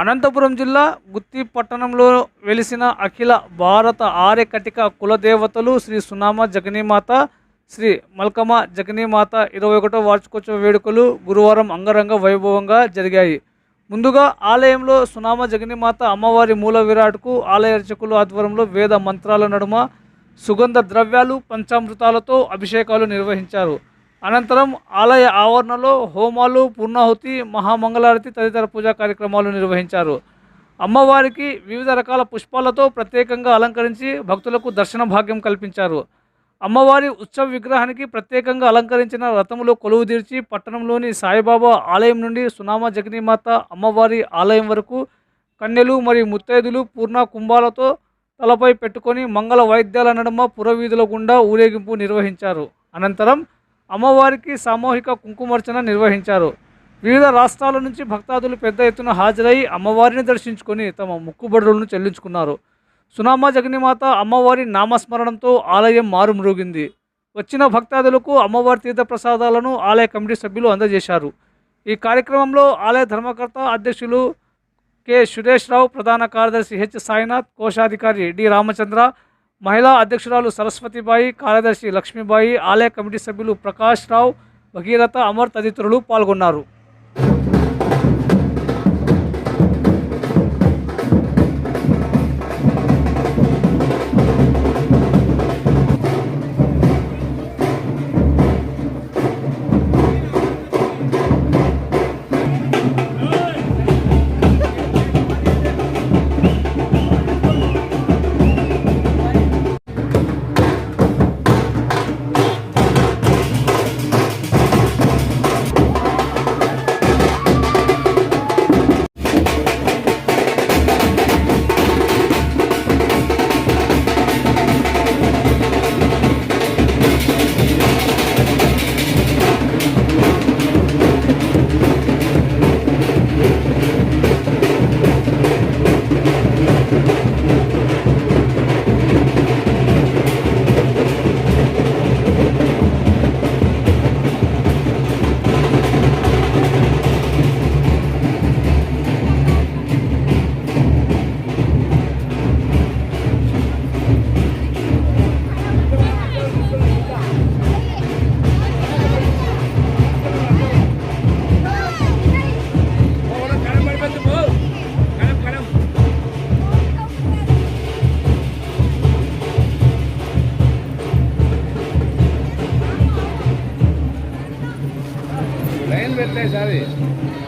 అనంతపురం జిల్లా గుత్తి పట్టణంలో వెలిసిన అఖిల భారత ఆర్యకటిక కులదేవతలు శ్రీ సునామ జగనీమాత శ్రీ మల్కమ జగనీమాత ఇరవై ఒకటో వార్షికోత్సవ వేడుకలు గురువారం అంగరంగ వైభవంగా జరిగాయి. ముందుగా ఆలయంలో సునామ జగనీమాత అమ్మవారి మూల విరాట్కు ఆలయ అర్చకులు ఆధ్వర్యంలో వేద మంత్రాల నడుమ సుగంధ ద్రవ్యాలు పంచామృతాలతో అభిషేకాలు నిర్వహించారు. అనంతరం ఆలయ ఆవరణలో హోమాలు పూర్ణాహుతి మహామంగళారతి తదితర పూజా కార్యక్రమాలు నిర్వహించారు. అమ్మవారికి వివిధ రకాల పుష్పాలతో ప్రత్యేకంగా అలంకరించి భక్తులకు దర్శన భాగ్యం కల్పించారు. అమ్మవారి ఉత్సవ విగ్రహానికి ప్రత్యేకంగా అలంకరించిన రథములో కొలువు తీర్చి పట్టణంలోని సాయిబాబా ఆలయం నుండి సునామ జగనీమాత అమ్మవారి ఆలయం వరకు కన్యలు మరియు ముత్తైదులు పూర్ణ కుంభాలతో తలపై పెట్టుకొని మంగళ వాయిద్యాల నడుమ పురవీధుల గుండా ఊరేగింపు నిర్వహించారు. అనంతరం అమ్మవారికి సామూహిక కుంకుమార్చన నిర్వహించారు. వివిధ రాష్ట్రాల నుంచి భక్తాదులు పెద్ద ఎత్తున హాజరై అమ్మవారిని దర్శించుకొని తమ ముక్కుబడులను చెల్లించుకున్నారు. సునామా జగనిమాత అమ్మవారి నామస్మరణంతో ఆలయం మారుమ్రోగింది. వచ్చిన భక్తాదులకు అమ్మవారి తీర్థ ప్రసాదాలను ఆలయ కమిటీ సభ్యులు అందజేశారు. ఈ కార్యక్రమంలో ఆలయ ధర్మకర్త అధ్యక్షులు కె సురేష్ రావు ప్రధాన కార్యదర్శి హెచ్ సాయినాథ్ కోశాధికారి డి రామచంద్ర మహిళా అధ్యక్షురాలు సరస్వతిబాయి కార్యదర్శి లక్ష్మీబాయి ఆలయ కమిటీ సభ్యులు ప్రకాష్ రావు భగీరథ అమర్ తదితరులు పాల్గొన్నారు. పెట్టలేదు